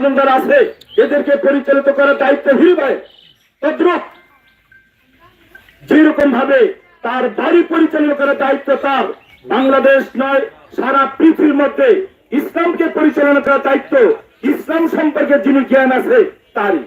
যারা আছে, এদেরকে পরিচালিত করার দায়িত্ব হিরবায় তদ্রুপ যেরকম ভাবে তার বাড়ি পরিচালনা করার দায়িত্ব তার, বাংলাদেশ নয়, সারা পৃথিবীর মধ্যে ইসলামকে পরিচালনা করার দায়িত্ব, ইসলাম সম্পর্কে যিনি জ্ঞান আছে, তারই।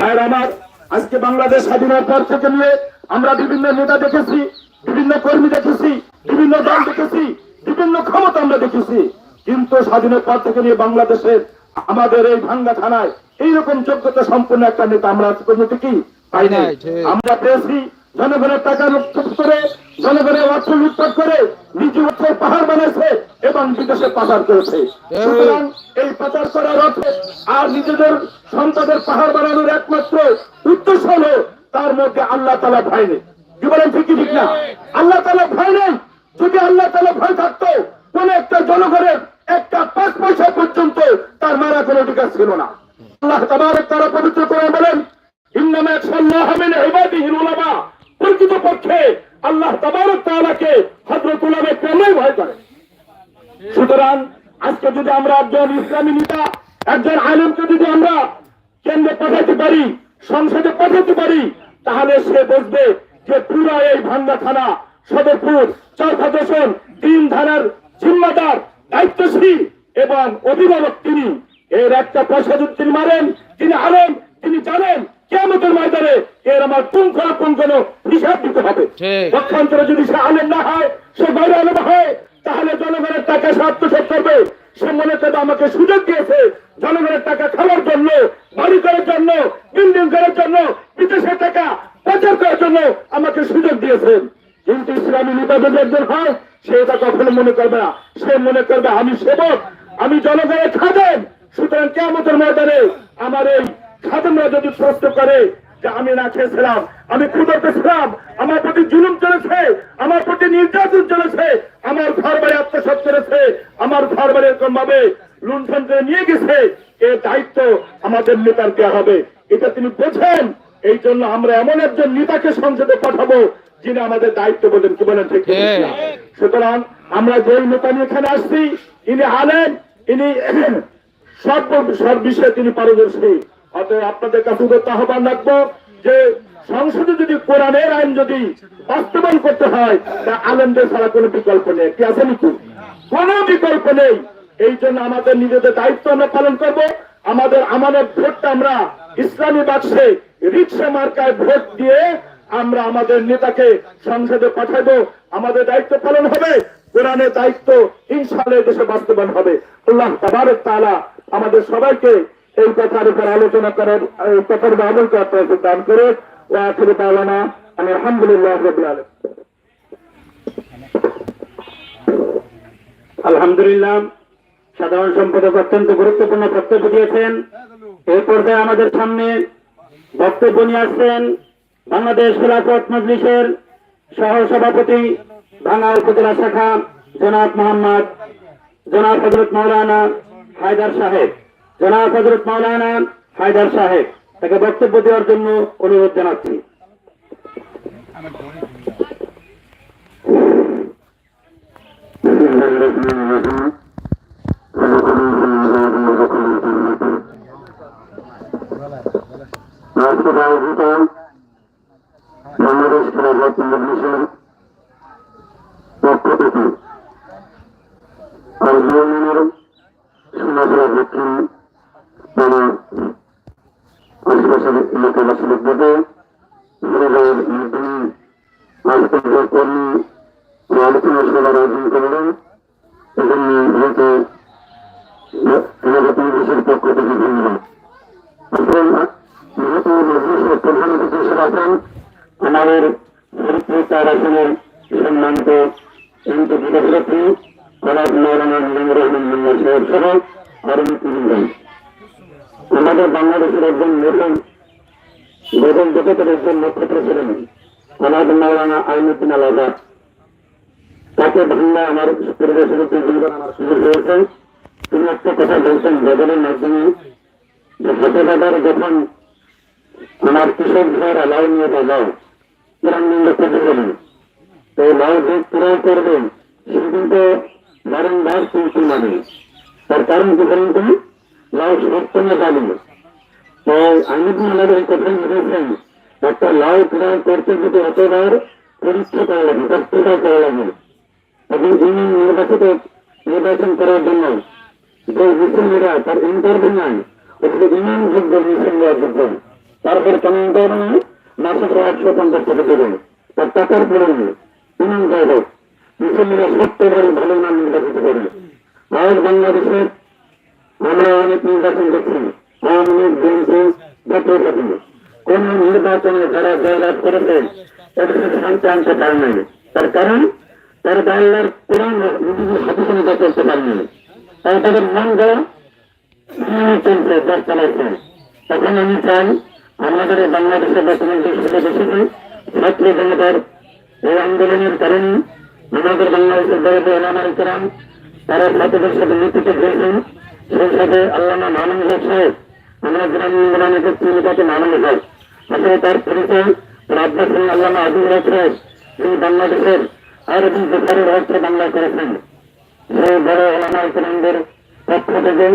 ভাইয়ের আমার, আজকে বাংলাদেশ স্বাধীনের পর থেকে নিয়ে আমরা বিভিন্ন নেতা দেখেছি, বিভিন্ন কর্মী দেখেছি, বিভিন্ন দল দেখেছি, বিভিন্ন ক্ষমতা আমরা দেখেছি। কিন্তু স্বাধীনের পর থেকে নিয়ে বাংলাদেশের আমাদের এই ভাঙ্গা থানায় এইরকম যোগ্যতা সম্পন্ন একটা নেতা আমরা আজ পর্যন্ত কি পাই নাই আমরা পেয়েছি জনগণের টাকা লুটপাট করে জনগণের অর্থ লুটপাট করে নিজ অর্থের পাহাড় বানাইছে এবং বিদেশে পাচার করেছে। সুতরাং এই পাচার করার অর্থে আর নিজেদের সন্তানের পাহাড় বানানোর একমাত্র উদ্দেশ্য হলো তার মধ্যে আল্লাহ তালা ভয় নেই। কি বলেন ঠিক কি ঠিক না? আল্লাহ তালা ভয় নেই। যদি আল্লাহ তালা ভয় থাকতো কোন একটা জনগণের একটা পাঁচ পয়সা পর্যন্ত তার মারা কোনো অধিকার ছিল না। আল্লাহ তাবারক তারা পবিত্র করে বলেন ইবাদিহিল উলামা। প্রকৃতপক্ষে আল্লাহ তাবারক ভয় করে। সুতরাং আজকে যদি আমরা একজন ইসলামী নেতা, একজন যদি আমরা কেন্দ্রে পাঠাতে পারি, সংসদে পাঠাতে পারি, তাহলে সে বুঝবে যে পুরো এই ভাঙ্গা থানা সদরপুর চরফাদর্শন তিন থানার জিম্মাদার দায়িত্বশীল এবং অভিভাবক তিনি। এর একটা পয়সা যদি তিনি মারেন তিনি আলেন তিনি জানেন কেমতের ময়দানে এর আমার পুঙ্খানুপুঙ্খানো হিসাব দিতে হবে। পক্ষান্তরে যদি সে আলেম না হয় সে বাইরে আলেম হয় তাহলে জনগণের টাকা সে আত্মসাৎ করবে। সে মনে করবে আমাকে সুযোগ দিয়েছে জনগণের টাকা খাওয়ার জন্য বাড়ি করার জন্য বিল্ডিং করার জন্য বিদেশের টাকা প্রচার করার জন্য আমাকে সুযোগ দিয়েছেন। কিন্তু ইসলামী নেতা যদি একজন হয়, সে এটা কখনো মনে করবে না। সে মনে করবে, আমি সেবক, আমি জনগণের খাদেন সুতরাং কেমতের ময়দানে আমার এই খাদেমরা যদি প্রশ্ন করে যে আমি না খেয়েছিলাম, আমি ক্ষুদর্ত ছিলাম, আমার প্রতি জুলুম চলেছে, আমার প্রতি নির্যাতন চলেছে, আমার ঘর বাড়ি আত্মসাত করেছে, আমার ঘর বাড়ি এরকম ভাবে লুণ্ঠন করে নিয়ে গেছে এর দায়িত্ব আমাদের নেতার দেওয়া হবে। এটা তিনি বোঝেন। এই জন্য আমরা এমন একজন নেতাকে সংসদে পাঠাবো যিনি আমাদের দায়িত্ব বলেন কি বলেন ঠিক সুতরাং আমরা যেই নেতা নিয়ে এখানে আসছি ইনি আলেন ইনি সব সব বিষয়ে তিনি পারদর্শী। অতএব আপনাদের কাছে উদ্যত আহ্বান রাখব যে সংসদে যদি কোরআনের আইন যদি বাস্তবায়ন করতে হয় তা আলেমদের ছাড়া কোনো বিকল্প নেই। কি আছে নাকি? কোনো বিকল্প নেই। এই জন্য আমাদের নিজেদের দায়িত্ব আমরা পালন করব। আমাদের আমাদের ভোটটা আমরা ইসলামী বাক্সে রিক্সা মার্কায় ভোট দিয়ে আমরা আমাদের নেতাকে সংসদে পাঠাবো, আমাদের দায়িত্ব পালন হবে, কোরআনের দায়িত্ব এই দেশে বাস্তবায়ন হবে। আল্লাহ তাবারক তাআলা আমাদের সবাইকে এই কথার উপর আলোচনা করার, এই কথার আমল করার দান করে ও আখিরে তাআলানা আমি আলহামদুলিল্লাহ আলহামদুলিল্লাহ, সাধারণ সম্পাদক অত্যন্ত গুরুত্বপূর্ণ বক্তব্য দিয়েছেন। এই পর্যায়ে আমাদের সামনে বক্তব্য নিয়ে আসছেন বাংলাদেশ খেলাফত মজলিসের সহ সভাপতি ভাঙা উপজেলা শাখা জনাব মোহাম্মদ জনাব হজরত মৌলানা হায়দার সাহেব। জনাব হজরত মৌলানা হায়দার সাহেব, তাকে বক্তব্য দেওয়ার জন্য অনুরোধ জানাচ্ছি। আয়োজিত বাংলাদেশ খেলাফত মজলিসের পক্ষ থেকে আর ইউনিয়নের সমাজের দক্ষিণ মানে আশেপাশের এলাকাবাসীর আজকের কর্মী ও আলোচনা সভার আয়োজন করলেন এজন্য হয়তো খেলাফত মজলিসের পক্ষ থেকে ধন্যবাদ এখন যেহেতু মজলিসের প্রধান অতিথি হিসেবে আছেন আমাদের ফরিদপুর চার আসনের সম্মানিত এমপি সভাপতি কলাব মৌলানা নিজামুর রহমান মোল্লা সাহেব সহ আরও মুক্তিবৃন্দ আমাদের বাংলাদেশের একজন নতুন নতুন জগতের একজন নক্ষত্র ছিলেন কলাব মৌলানা আইনুদ্দিন আল আজাদ তাকে ভাঙ্গা আমার পরিবেশের আমার সুযোগ হয়েছে তিনি একটা কথা বলছেন গজলের মাধ্যমে যে হাতে দাদার যখন আমার ভাইয়েরা লাউ নিয়ে বাজাও গ্রামীণ করতে গেলেন তো লাউ যে পুরো করবেন সে কিন্তু বারংবার তুলতে মানে তার কারণ কি বলেন তুমি লাউ সত্য না জানি তো আমির মালার এই কথাই বলেছেন, একটা লাউ লাগে তার ইন্টারভিউ মাসে একশো পঞ্চাশ টাকা দেবে তার টাকার পড়ে ইমান হোক মুসলিমরা সত্যবারে ভালো নাম নির্বাচিত করে আর বাংলাদেশের আমরা অনেক নির্বাচন তাই তাদের মন গড়া তখন আমি চাই আমাদের বাংলাদেশের বর্তমান দেখেছি ছাত্র জনতার এই আন্দোলনের কারণে আমাদের বাংলাদেশের বড় ওলামা ইকরাম, তারা ছাত্রদের সাথে নেতৃত্ব দিয়েছেন সেই সাথে আল্লামা হক সাহেব, আমরা গ্রামীণ গ্রামের ভূমিকাতে মামুন হক। আসলে তার পরিচয় রাজ্য সিং আল্লামা আদিল সাহেব তিনি বাংলাদেশের আরবি বেকারের অর্থে বাংলা করেছেন। সেই বড় ওলামা ইকরামদের পক্ষ থেকে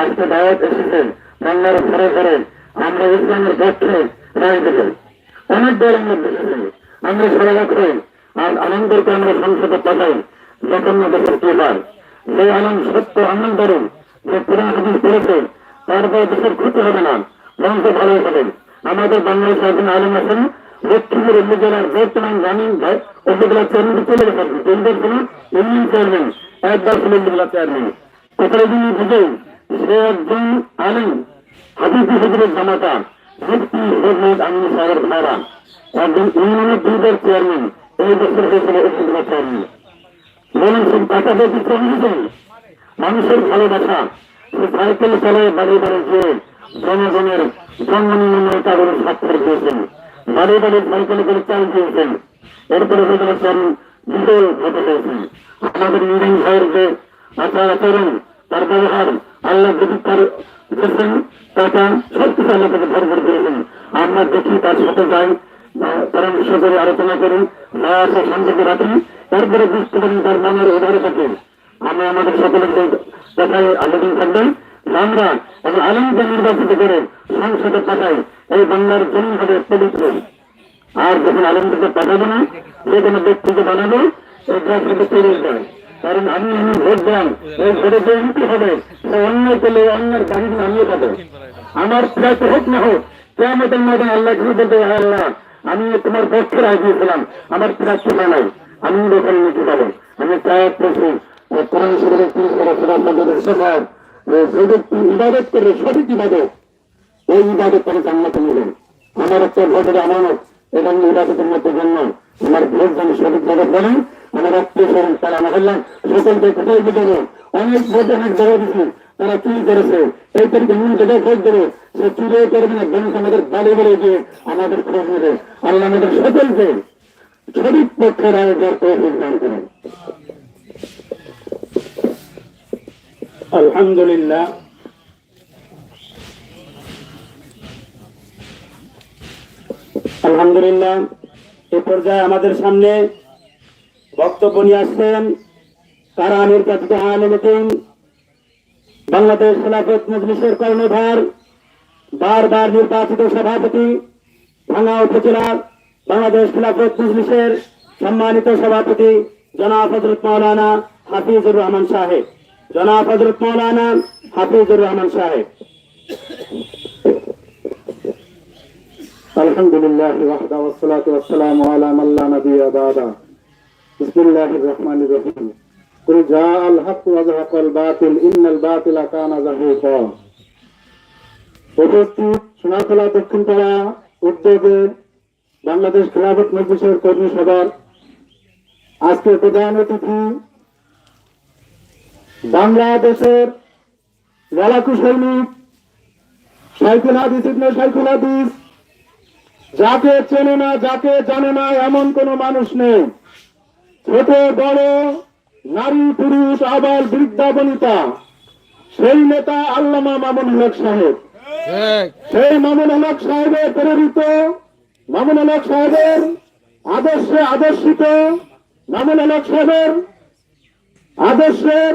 আজকে দাওয়াত এসেছে বাংলার ঘরে ঘরে আমরা ইসলামের পক্ষে রায় দেব অনেক দল আমরা সারা রাখে আর আনন্দকে আমরা সংসদে পাঠাই, যখন দেশের পেপার সেই আনন্দ সত্য আনন্দরূপ যে পুরাণ হাদিস পড়েছে তারপরে দেশের ক্ষতি হবে না বংশ ভালো হবে। আমাদের বাংলাদেশে একজন আলম আছেন লক্ষ্মীপুর উপজেলার বর্তমান গ্রামীণ উপজেলা চেয়ারম্যান চলে গেছেন কেন্দ্রের কোন ইউনিয়ন চেয়ারম্যান, একবার ছিলেন উপজেলা চেয়ারম্যান। সে একজন আলেম হাবিব হুজুরের জামাতা মুফতি হজরত আমিন সাহেবের ভাইরা, একজন ইউনিয়নের দুইবার চেয়ারম্যান, এই বছর হয়েছিল উপজেলা চেয়ারম্যান বলেন, সে টাকা দিয়ে কমিয়েছেন মানুষের ভালোবাসা সাইকেল চালায় বাড়ি বাড়ি গিয়ে জনগণের জন্ম নিবন্ধন কাগজের স্বাক্ষর দিয়েছেন। বাড়ি বাড়ি সাইকেল করে চাল দিয়েছেন। এরপরে আমাদের নিরীন ভাইয়ের যে আচার আচরণ তার ব্যবহার, আল্লাহ যদি দিয়েছেন টাকা সব কিছু আল্লাহ তাকে ভরভর দিয়েছেন আমরা দেখি তার সাথে যাই পরামর্শ করে আলোচনা করি যা আছে সঙ্গে রাখি তারপরে বুঝতে পারি তার নামের উদাহরণ থাকে আমরা আমাদের সকলের কথায় আলোচনা থাকবেন আমরা এবং আলমকে নির্বাচিত করে সংসদে পাঠাই এই বাংলার জন্য হবে পবিত্র আর যখন আলমদেরকে পাঠাবো না, যে কোনো ব্যক্তিকে বানাবো এই দেশকে তৈরি যায় কারণ আমি ভোট দেন এই ভোটে এমপি হবে সে অন্য পেলে অন্যের গাড়ি নামিয়ে পাবে আমার প্রায় হোক না হোক কেমতের মধ্যে আল্লাহ কিছু বলতে আল্লাহ, আমি তোমার পক্ষে রায় দিয়েছিলাম আমার ছিল নাই আমি ওখানে নিতে পাবো আমি প্রায় করছি কোরআন শরীরের তিরিশ সেবা পদ্ধতির সবার ইবাদত করবে, সঠিক ইবাদত, এই ইবাদত তাকে জান্নাতে নেবেন আমার একটা ভোটের আমানত, এবং ইবাদতের মধ্যে জন্য আমার ভোট যেন সঠিকভাবে করেন আমার আত্মীয় তারা আমার বললাম সকলকে কোথায় বুঝাবো অনেক ভোট অনেক জায়গা দিচ্ছি তারা কি করেছে। এই তারিখে নুন জায়গায় ভোট দেবে। সে চুরে করবে না। ব্যাংক আমাদের বাড়ি বাড়ি গিয়ে আমাদের খোঁজ নেবে। আল্লাহ আমাদের সকলকে সঠিক পক্ষের আয়োজন করে দান করেন। আলহামদুলিল্লাহ। আলহামদুলিল্লাহ। এ পর্যায়ে আমাদের সামনে বক্তব্য নিয়ে আসছেন তারা আমির কাছে বাংলাদেশ খেলাফত মজলিসের কর্ণধার, বারবার নির্বাচিত সভাপতি ভাঙা উপজেলা বাংলাদেশ খেলাফত মজলিসের সম্মানিত সভাপতি জনাব হজরত মৌলানা হাফিজুর রহমান সাহেব। জনাব হজরত মৌলানা হাফিজুর রহমান সাহেব। الحمد لله وحده والصلاة والسلام على من لا نبي بعده بسم الله الرحمن الرحيم قل جاء الحق وزهق الباطل إن الباطل كان زهوقا উপস্থিত সোনাখোলা দক্ষিণপাড়া উদ্যোগের বাংলাদেশ খেলাফত মজলিসের কর্মী সভার আজকে প্রধান অতিথি বাংলাদেশের লড়াকু সৈনিক সাইকুল হাদিস ইবনে সাইকুল হাদিস যাকে চেনে না যাকে জানে না এমন কোন মানুষ নেই। ছোট বড় নারী পুরুষ আবার বৃদ্ধা বনিতা। সেই নেতা আল্লামা মামুন হক সাহেব। সেই মামুন হক সাহেবের প্রেরিত মামুন হক সাহেবের আদর্শে আদর্শিত মামুন হক সাহেবের আদর্শের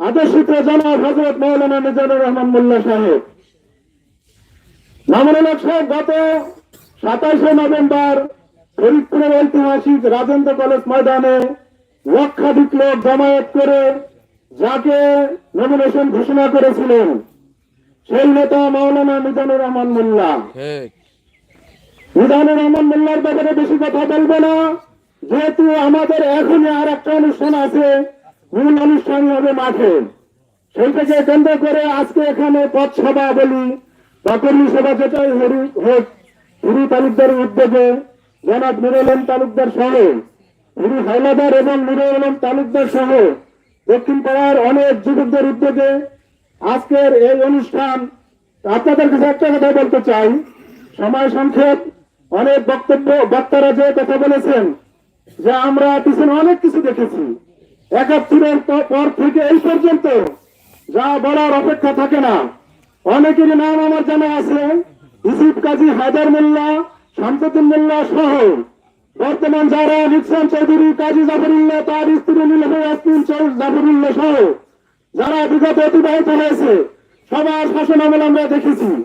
আদর্শিত জনাব হজরত মৌলানা মিজানুর রহমান মোল্লা সাহেব। মামুনুল হক সাহেব গত সাতাশে নভেম্বর ফরিদপুরের ঐতিহাসিক রাজেন্দ্র কলেজ ময়দানে লক্ষাধিক লোক জমায়েত করে যাকে নমিনেশন ঘোষণা করেছিলেন সেই নেতা মাওলানা মিজানুর রহমান মোল্লা। মিজানুর রহমান মোল্লার ব্যাপারে বেশি কথা বলব না যেহেতু আমাদের এখনই আর একটা অনুষ্ঠান আছে মূল অনুষ্ঠান হবে মাঠে। সেইটাকে কেন্দ্র করে আজকে এখানে পথ সভা বলি বা কর্মী সভা যেটাই হোক হিরু তালুকদারের উদ্যোগে জনাব নুরুল আলম তালুকদার সহ হিরু হাইলাদার এবং নুরুল আলম তালুকদার সহ দক্ষিণ পাড়ার অনেক যুবকদের উদ্যোগে আজকের এই অনুষ্ঠান, আপনাদের কাছে একটা কথা বলতে চাই। সময় সংক্ষেপ, অনেক বক্তব্য, বক্তারা যে কথা বলেছেন, যে আমরা পিছনে অনেক কিছু দেখেছি। একাত্তরের পর থেকে এই পর্যন্ত যা বলার অপেক্ষা থাকে না। অনেকেরই নাম আমার জানা আছে। ইসিফ কাজী হায়দার মোল্লা শামসুদ্দিন মোল্লা সহ বর্তমান যারা রিকসান চৌধুরী কাজী জাফরুল্লাহ, তার স্ত্রী চৌ- জাফরুল্লাহ সহ যারা বিগত অতিবাহিত হয়েছে, সবার শাসন আমল আমরা দেখেছি।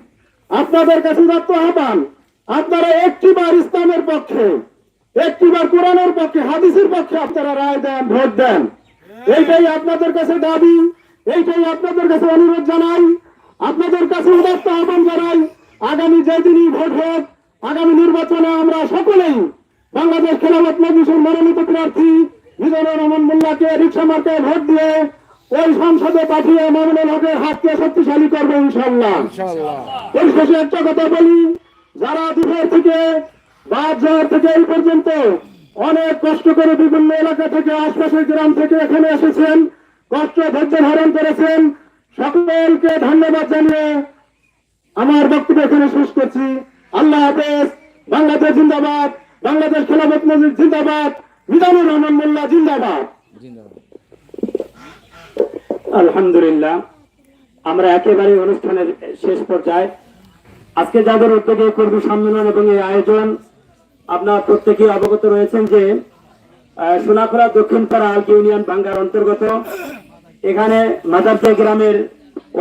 আপনাদের কাছে যত আহ্বান, আপনারা একটিবার ইসলামের পক্ষে, একটিবার কোরআনের পক্ষে, হাদিসের পক্ষে আপনারা রায় দেন, ভোট দেন। এইটাই আপনাদের কাছে দাবি, এইটাই আপনাদের কাছে অনুরোধ জানাই। আপনাদের কাছে উদাত্ত আহ্বান জানাই। আগামী যেদিনই ভোট হোক আগামী নির্বাচনে আমরা সকলেই বাংলাদেশ খেলাফত মজলিসের মনোনীত প্রার্থী মিজানুর রহমান মোল্লাকে রিক্সা মার্কায় ভোট দিয়ে ওই সংসদে পাঠিয়ে মামুনুল হকের হাতকে শক্তিশালী করবে ইনশাল্লাহ পরিশেষে একটা কথা বলি যারা দুপুর থেকে বাজার থেকে এই পর্যন্ত অনেক কষ্ট করে বিভিন্ন এলাকা থেকে আশপাশের গ্রাম থেকে এখানে এসেছেন কষ্ট ধৈর্য ধারণ করেছেন সকলকে ধন্যবাদ জানিয়ে আমার বক্তব্য এখানে শেষ করছি। আল্লাহ হাফেজ, বাংলাদেশ জিন্দাবাদ, বাংলাদেশ খেলাফত মসজিদ জিন্দাবাদ, মিজানুর রহমান মোল্লা জিন্দাবাদ। আলহামদুলিল্লাহ, আমরা একেবারে অনুষ্ঠানের শেষ পর্যায়ে। আজকে যাদের উদ্যোগে কর্মী সম্মেলন এবং এই আয়োজন, আপনার প্রত্যেকে অবগত রয়েছেন যে সোনাখোলা দক্ষিণ পাড়া আলকি ইউনিয়ন বাঙ্গার অন্তর্গত, এখানে মাদারপুর গ্রামের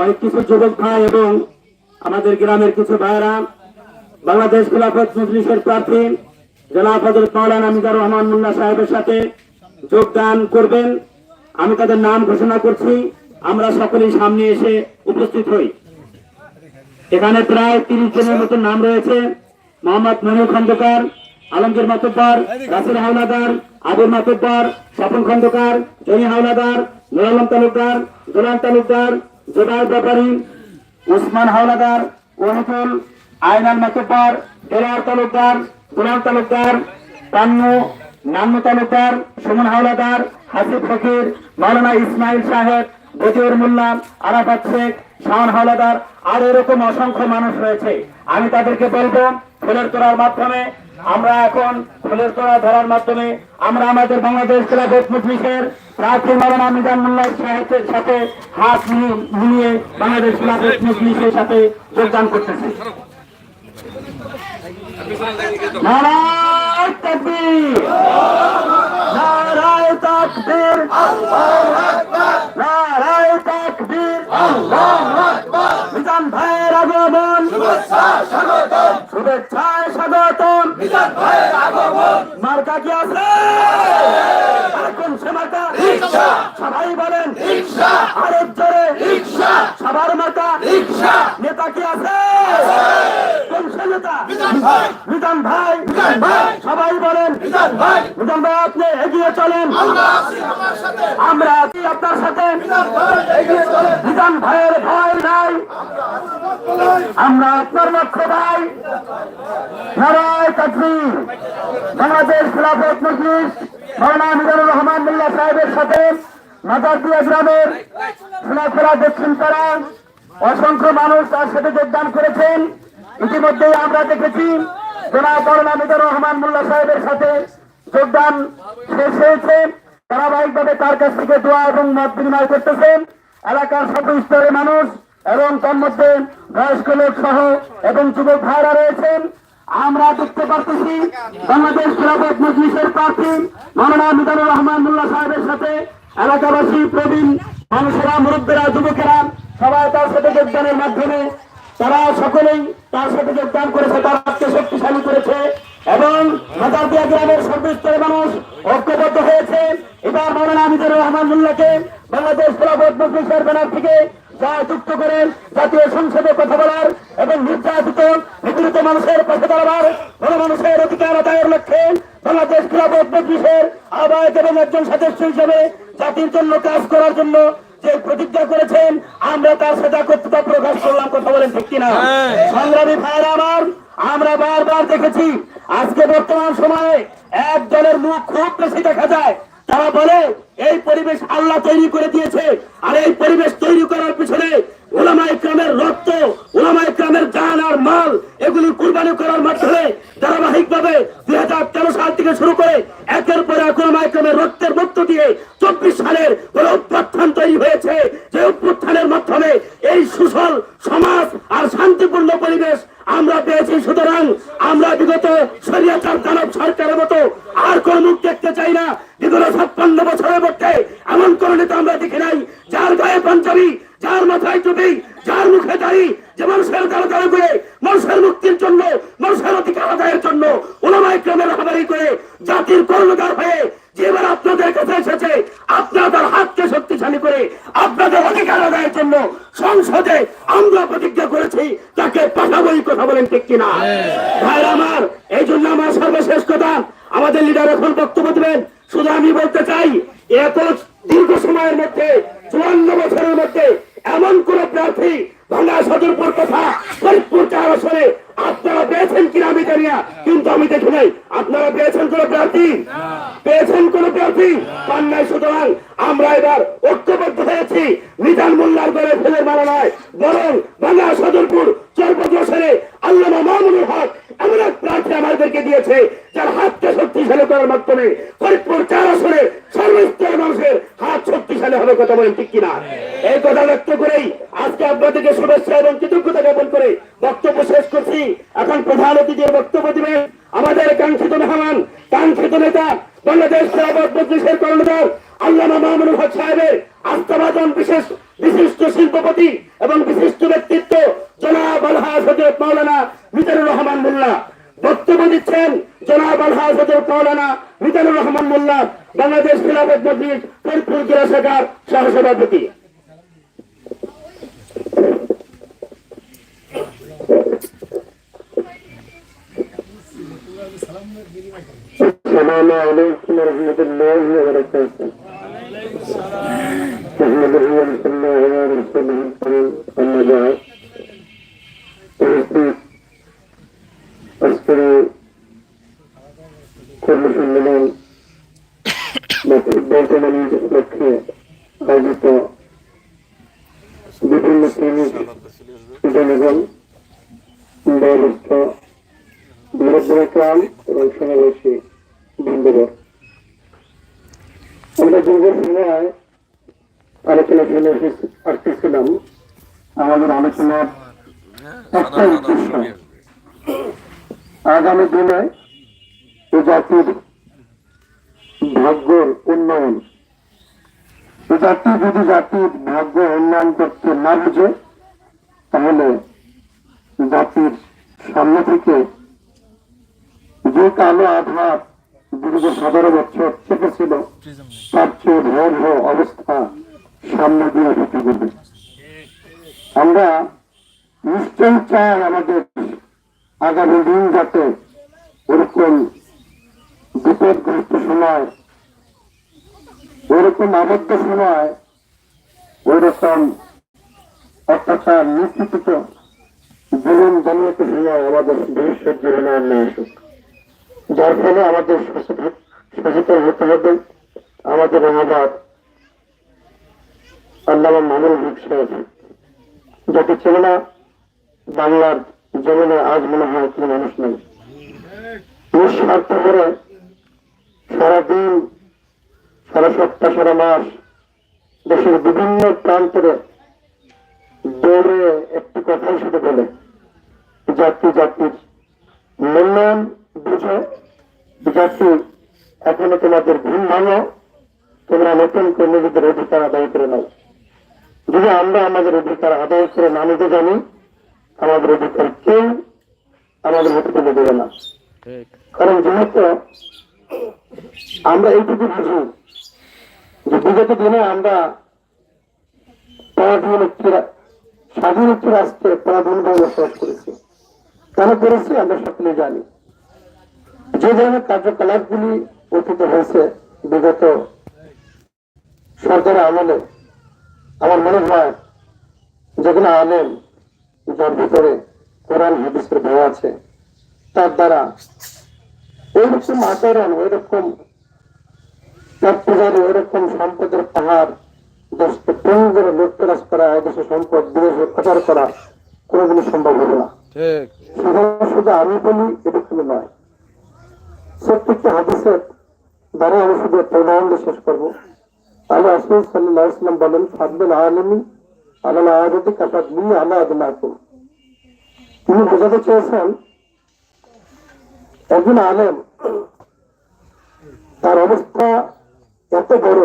অনেক কিছু যুবক ভাই এবং আমাদের গ্রামের কিছু ভাইরা বাংলাদেশ খেলাফত মজলিসের প্রার্থী হজরত মাওলানা মিজার রহমান মুন্না সাহেবের সাথে যোগদান করবেন। আমি তাদের নাম ঘোষণা করছি। আমরা সকলেই সামনে এসে উপস্থিত হই। এখানে প্রায় তিরিশ জনের মতো নাম রয়েছে। মোহাম্মদ মনির খন্দকার, আলমগীর মাতব্বর রাসির হাওলাদার, আবুল মাতব্বর, স্বপন খন্দকার, জনি হাওলাদার নুর আলম তালুকদার, দুলাল তালুকদার, জোবাইর ব্যাপারী উসমান হাওলাদার ওহিতুল আইনাল মাতব্বর দেলার তালুকদার, দুলাল তালুকদার পান্নু নান্নু তালুকদার, সুমন হাওলাদার হাসিফ ফকির, মাওলানা ইসমাইল সাহেব বদিউর মোল্লা, আরাফাত শেখ শাহন হাওলাদার, আর এরকম অসংখ্য মানুষ রয়েছে। আমি তাদেরকে বলব, ফুলের তোলার মাধ্যমে আমরা এখন ফুলের তোলা ধরার মাধ্যমে আমরা আমাদের বাংলাদেশ খেলাফত মজলিসের প্রার্থী মাওলানা মিজান মোল্লা সাহেবের সাথে হাত মিলিয়ে- বাংলাদেশ খেলাফত সাথে যোগদান করতেছি। নারায় তাকবীর! নারায় তাকবীর! মিজান ভাইয়ের আগমন শুভেচ্ছায় স্বাগতম। মার্কা কি আছে? আর কোন সে মার্কা? সবাই বলেন। আরেক জোরে। সবার মার্কা। নেতা কি আছে? সবাই বলেন ভাই আপনি এগিয়ে চলেন আমরা আপনার সাথে মিজান ভাইয়ের ভয় নাই আমরা আপনার লক্ষ্য ভাই নারায় তাকবীর বাংলাদেশ খেলাফত মজলিস মৌলানা মিজানুর রহমান মোল্লা সাহেবের সাথে মাদারদিয়া গ্রামের সোনাখোলা দক্ষিণ পাড়া অসংখ্য মানুষ তার সাথে যোগদান করেছেন। ইতিমধ্যেই আমরা দেখেছি রহমান মোল্লা সাহেবের সাথে যোগদান শেষ হয়েছে। ধারাবাহিকভাবে তার কাছ থেকে দোয়া এবং মত বিনিময় করতেছেন। এলাকার সকল স্তরের মানুষ এবং তার মধ্যে বয়স্ক লোক সহ এবং যুবক ভাইরা রয়েছেন। আমরা দেখতে পারতেছি, বাংলাদেশ খেলাফত মজলিসের প্রার্থী মাওলানা মিজানুর রহমান মোল্লা সাহেবের সাথে এলাকাবাসী প্রবীণ মানুষেরা, মুরব্বীরা, যুবকেরা সবাই তার সাথে যোগদানের মাধ্যমে, তারা সকলেই তার সাথে যোগদান করেছে, তার আত্মীয় শক্তিশালী করেছে এবং হাজারদিয়া গ্রামের সর্বস্তরের মানুষ ঐক্যবদ্ধ হয়েছে। এবার মৌলানা আমিদুর রহমানুল্লাহকে বাংলাদেশ মজলিসের ব্যানার থেকে যুক্ত করেন জাতীয় সংসদে কথা বলার এবং নির্যাতিত, নিপীড়িত মানুষের পাশে দাঁড়াবার মানুষের অধিকার আদায়ের লক্ষ্যে বাংলাদেশ খেলাফত মজলিসের আহ্বায়ক এবং একজন সদস্য হিসেবে জাতির জন্য কাজ করার জন্য যে প্রতিজ্ঞা করেছেন আমরা তার সাথে একত্রতা প্রকাশ করলাম কথা বলেন ঠিক কিনা সংগ্রামী ভাইরা আমার আমরা বারবার দেখেছি আজকে বর্তমান সময়ে এক দলের মুখ খুব বেশি দেখা যায় তারা বলে এই পরিবেশ আল্লাহ তৈরি করে দিয়েছে আর এই পরিবেশ তৈরি করার পিছনে ওলামা ইকরামের রক্ত ওলামা ইকরামের জান আর মাল এগুলি কুরবানি করার মাধ্যমে ধারাবাহিক ভাবে দুই হাজার তেরো সাল থেকে শুরু করে একের পর এক ওলামা ইকরামের রক্তের মধ্য দিয়ে চব্বিশ সালের কোন অভ্যুত্থান তৈরি হয়েছে যে অভ্যুত্থানের মাধ্যমে এই সুফল সমাজ আর শান্তিপূর্ণ পরিবেশ আমরা পেয়েছি সুতরাং আমরা বিগত শরিয়াতার দানব সরকারের মতো আর কোন মুখ দেখতে চাই না। বিগত ছাপ্পান্ন বছরের মধ্যে এমন কোন নেতা আমরা দেখি নাই, যার গায়ে পাঞ্জাবি, যার মাথায় টুপি, যার মুখে দাড়ি যে মানুষের দ্বারা করে মানুষের মুক্তির জন্য মানুষের অধিকার আদায়ের জন্য ওলামাই ক্রমের হাবারি করে জাতির কর্ণধার হয়ে যে এবার আপনাদের কাছে এসেছে আপনাদের হাতকে শক্তিশালী করে আপনাদের অধিকার আদায়ের জন্য সংসদে আমরা প্রতিজ্ঞা করেছি তাকে পাঠাবোই কথা বলেন ঠিক কিনা? ভাইরা আমার এই জন্য আমার সর্বশেষ কথা আমাদের লিডার এখন বক্তব্য দেবেন। শুধু আমি বলতে চাই এত দীর্ঘ সময়ের মধ্যে চুয়ান্ন বছরের মধ্যে এমন কোন প্রার্থী ভাঙ্গা সদরপুর কথা ফরিদপুর চার আসরে আপনারা পেয়েছেন কিনা আমি জানি না কিন্তু আমি দেখি নাই। আপনারা পেয়েছেন কোন প্রার্থী? পেয়েছেন কোন প্রার্থী? পান নাই সুতরাং আমরা এবার ঐক্যবদ্ধ হয়েছি নিজান মোল্লার করে ফেলে মারা নয় বরং ভাঙ্গা সদরপুর চরপদ আল্লামা মামুনুল হক এমন এক প্রার্থী আমাদেরকে দিয়েছে যার হাতকে শক্তিশালী করার মাধ্যমে ফরিদপুর চার আসরে সর্বস্তরের মানুষের হাত শক্তিশালী হবে কথা বলেন ঠিক কিনা এই কথা ব্যক্ত করেই আজকে আপনাদেরকে শুভেচ্ছা এবং কৃতজ্ঞতা জ্ঞাপন করে বক্তব্য শেষ করছি এখন প্রধান অতিথির বক্তব্য দিবেন আমাদের কাঙ্ক্ষিত মেহমান কাঙ্ক্ষিত নেতা বাংলাদেশ খেলাফত মজলিসের কর্ণধার আল্লামা মামুনুল হক সাহেবের আস্থাভাজন বিশেষ বিশিষ্ট শিল্পপতি এবং বিশিষ্ট ব্যক্তিত্ব জনাব আলহাজ হজরত মাওলানা মিজানুর রহমান মোল্লা বক্তব্য দিচ্ছেন জনাব আলহাজ হজরত মাওলানা মিজানুর রহমান মোল্লা বাংলাদেশ খেলাফত মজলিস ফরিদপুর জেলা শাখার সহসভাপতি السلام عليكم ورحمة الله وبركاته نحمده ونصلي على رسوله الكريم أما بعد উপস্থিত আজকের এই কর্মসম্মেলন বা ফুটবল টুর্নামেন্ট লক্ষ্যে আয়োজিত বিভিন্ন শ্রেণির জনগণ বয়োজ্যেষ্ঠ মুরব্বরাম এবং সমাবেশী বন্ধুবর আমরা দীর্ঘ সময় আলোচনা শুনে আসতেছিলাম আমাদের আলোচনার আগামী দিনে এ জাতির ভাগ্যর উন্নয়ন। জাতি যদি জাতির ভাগ্য উন্নয়ন করতে না বুঝে, তাহলে জাতির সামনে থেকে যে কালো আধার দীর্ঘ সতেরো বছর চেপেছিল তার চেয়ে ভয়াবহ অবস্থা সামনে দিয়ে ঢুকে দেবে আমরা নিশ্চয়ই চাই আমাদের আগামী দিন যাতে ওরকম বিপদগ্রস্ত সময়। ওরকম আবদ্ধ সময়, ওইরকম অত্যাচার নিশ্চিত জীবন জন্মত সময় আমাদের ভবিষ্যৎ জীবনে আর না আসুক যার ফলে আমাদের সচেতন হতে হবে। আমাদের আবার আল্লামা মামুল হক সাহেব। যাকে ছিল না, বাংলার জমিনে আজ মনে হয় কোনো মানুষ নেই। নিঃস্বার্থ করে সারাদিন সারা সপ্তাহ সারা মাস দেশের বিভিন্ন প্রান্তরে দৌড়ে একটি কথাই শুধু বলে জাতি জাতির মূল্যায়ন বুঝো। জাতি এখনও তোমাদের ঘুম ভাঙো। তোমরা নতুন করে নিজেদের অধিকার আদায় করে নাও। যদি আমরা আমাদের অধিকার আদায় করে না নিতে জানি আমাদের অধিকার কেউ আমাদের হাতে তুলে দেবে না। কারণ যেহেতু আমরা এইটুকু বুঝি যে বিগত দিনে আমরা পরাধীন একটি স্বাধীন একটি রাষ্ট্রে পরাধীনভাবে বসবাস করেছি। কেন করেছি আমরা সকলে জানি। যে ধরনের কার্যকলাপগুলি অতীত হয়েছে বিগত সরকারের আমলে, আমার মনে হয় যেগুলো আলেম, যার ভিতরে কোরআন, হাদিসের ভয় আছে, তার দ্বারা ওইরকম আচরণ ওইরকম পূজারি ওইরকম সম্পদের পাহাড় দেশকে করে লুটতরাজ করা এদেশে সম্পদ বিদেশে প্রচার করা কোনোদিনই সম্ভব হবে না। শুধু আমি বলি এরকম নয়। প্রত্যেকটা হাদিসের দ্বারা আমি শুধু একটা উদাহরণ শেষ করব। আল্লাহ আসল সাল্লাহ ইসলাম বলেন ফাদুল আলমী আল্লাহ আয়াদি কাফাদলি আল্লাহ আদনাকুম তিনি বোঝাতে চেয়েছেন একজন আলেম, তার অবস্থা এত বড়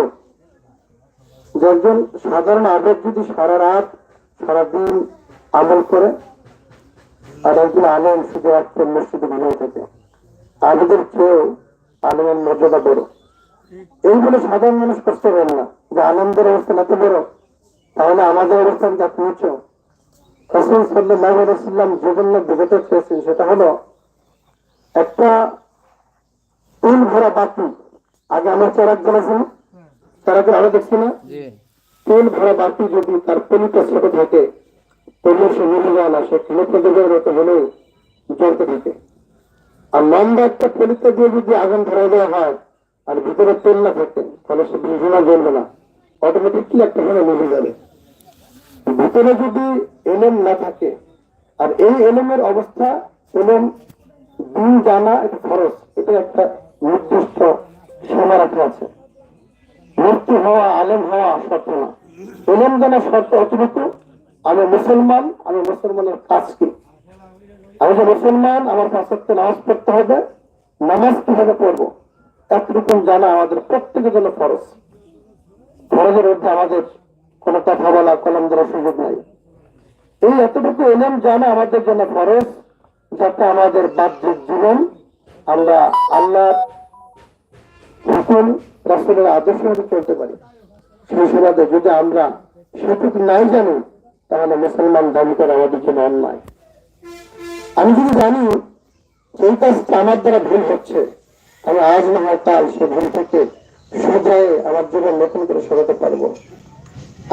যে একজন সাধারণ আবেগ যদি সারা রাত সারাদিন আমল করে, আর একজন আলেম শুধু একটা মসজিদে ঘুমিয়ে থাকে। আবেদের চেয়েও আলেমের মর্যাদা বড়। এই বলে সাধারণ মানুষ কষ্ট করেন না যে আনন্দের অবস্থান এত বড়, তাহলে আমাদের অবস্থান যা নিচ রসুল সাল্লাহ যে জন্য বোঝাতে চেয়েছেন সেটা হলো একটা তিন ভরা বাতি আগে আমরা চারাক বলেছি চারাকের আরও দেখছি না। তেল ভরা বাতি যদি তার পলিটা ছোট থাকে তবুও সে যায় না সে ক্ষমতাদের মতো হলেও জ্বলতে থাকে। আর লম্বা একটা দিয়ে যদি আগুন ধরা দেওয়া হয় আর ভিতরে তেল না থাকে তাহলে সে বিঘ্না জ্বলবে না। অটোমেটিকলি একটা ভাবে মিলে যাবে। ভিতরে যদি এলএম না থাকে আর এই এলএমের অবস্থা এলএম জানা এটা খরচ। এটা একটা নির্দিষ্ট সীমা রাখা আছে। মূর্তি হওয়া, আলেম হওয়া শর্ত না। এলএম জানা শর্ত অতিরিক্ত, আমি মুসলমান, আমি মুসলমানের কাজ কি? আমি যে মুসলমান, আমার পাঁচ নামাজ পড়তে হবে, নামাজ কীভাবে পড়ব? এতটুকু জানা আমাদের প্রত্যেকের জন্য ফরজ ফরজের মধ্যে আমাদের কোনো কথা বলা, কলম দেওয়ার সুযোগ নাই। এই এতটুকু এলেম জানা আমাদের জন্য ফরজ যাতে আমাদের বাহ্যিক জীবন, আমরা আল্লাহ হুকুম, রাসুলের আদর্শ চলতে পারি। সেই সুবাদে যদি আমরা সেটুকু নাই জানি, তাহলে মুসলমান দাবি করা আমাদের জন্য অন্যায়। আমি যদি জানি এই কাজটা আমার দ্বারা ভুল হচ্ছে আমি আজ না হয় কাল সে ভুল থেকে সোজায় আমার জীবন নতুন করে সরাতে পারব।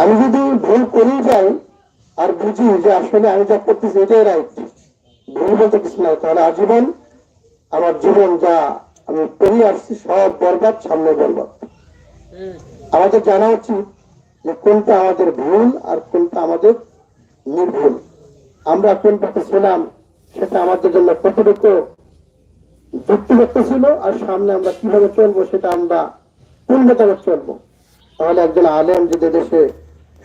আমি যদি ভুল করেই যাই আর বুঝি যে আসলে আমি যা করতেছি এটাই রাইট ভুল বলতে কিছু নাই তাহলে আজীবন আমার জীবন যা আমি পেরিয়ে আসছি সব বরবাদ সামনে বরবাদ। আমাদের জানা উচিত যে কোনটা আমাদের ভুল আর কোনটা আমাদের নির্ভুল। আমরা কোনটাকে ছিলাম সেটা আমাদের জন্য কতটুকু যুক্তিগত ছিল আর সামনে আমরা কীভাবে চলবো সেটা আমরা পূর্ণতভাবে চলবো তাহলে একজন আলেম যদি দেশে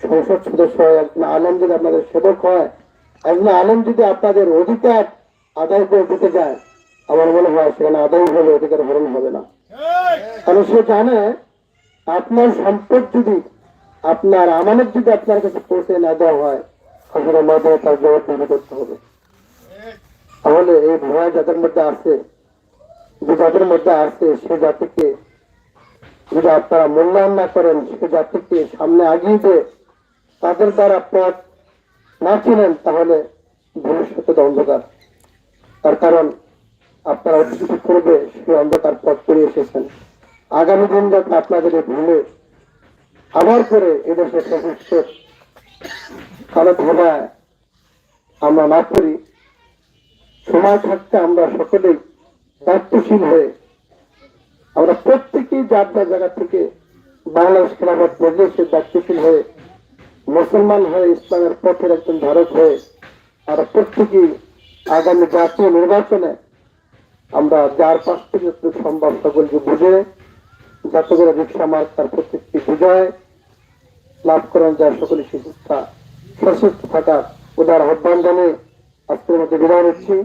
সংসদ সদস্য হয় একজন আলেম যদি আপনাদের সেবক হয় একজন আলেম যদি আপনাদের অধিকার আদায় করে দিতে যায় আমার মনে হয় সেখানে আদায় হবে অধিকার হরণ হবে না। কারণ সে জানে আপনার সম্পদ যদি আপনার আমানত যদি আপনার কাছে পৌঁছে না দেওয়া হয় তাহলে মাধ্যমে তার জবাবদিহি করতে হবে। তাহলে এই ভয় যাদের মধ্যে আছে যে যাদের মধ্যে আছে সে জাতিকে যদি আপনারা মূল্যায়ন না করেন সে জাতিকে সামনে আগিয়ে দিয়ে তাদের দ্বারা পথ না চিনেন তাহলে ভবিষ্যতে অন্ধকার। তার কারণ, আপনারা অতিথি করবে সে অন্ধকার পথ করে এসেছেন। আগামী দিন যাতে আপনাদের ভুলে আবার করে এদেশে সমস্ত কালো ধোবায় আমরা না করি সময় থাকতে আমরা সকলেই দায়িত্বশীল হয়ে আমরা প্রত্যেকেই যার যার জায়গা থেকে বাংলাদেশ খেলাফত মজলিসের দায়িত্বশীল হয়ে মুসলমান হয়ে ইসলামের পথের একজন ধারক হয়ে আর প্রত্যেকেই আগামী জাতীয় নির্বাচনে আমরা যার পাশ থেকে সম্ভব সকলকে বুঝে, যাতে করে রিক্সা মার্ক তার প্রত্যেকটি বিজয় লাভ করেন যায় সকলে শিক্ষা সশস্ত্র থাকার উদার আহ্বান জানিয়ে আজকের মধ্যে বিদায় নিচ্ছি।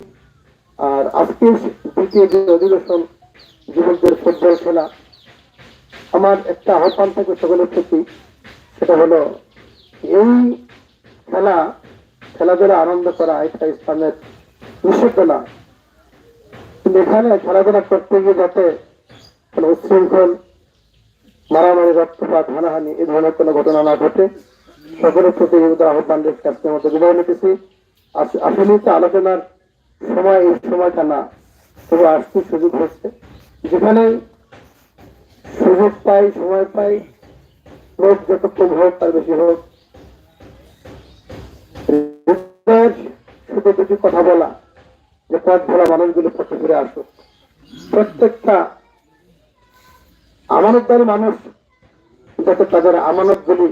আর আজকে দ্বিতীয় যে অধিবেশন যুবকদের ফুটবল খেলা। আমার একটা আহ্বান থাকে সকলের প্রতি, সেটা হলো এই খেলা খেলাধুলা আনন্দ করা এটা ইসলামের নিষিদ্ধ না কিন্তু এখানে খেলাধুলা করতে গিয়ে যাতে কোনো উচ্ছৃঙ্খল, মারামারি, রক্তপাত, হানাহানি এই ধরনের কোনো ঘটনা না ঘটে, সকলের প্রতি আহ্বান রেখে আজকের মতো বিদায় নিতেছি। আসলে তো আলোচনার সময় এই সময়টা না, তবে আসতে সুযোগ হচ্ছে। যেখানে সুযোগ পাই, সময় পাই লোক যতক্ষণ হোক, তার বেশি হোক শুধু কিছু কথা বলা, যে পথ ভোলা মানুষগুলো পথে ফিরে আসুক। প্রত্যেকটা আমানতদারি মানুষ, যাতে তাদের আমানত গুলি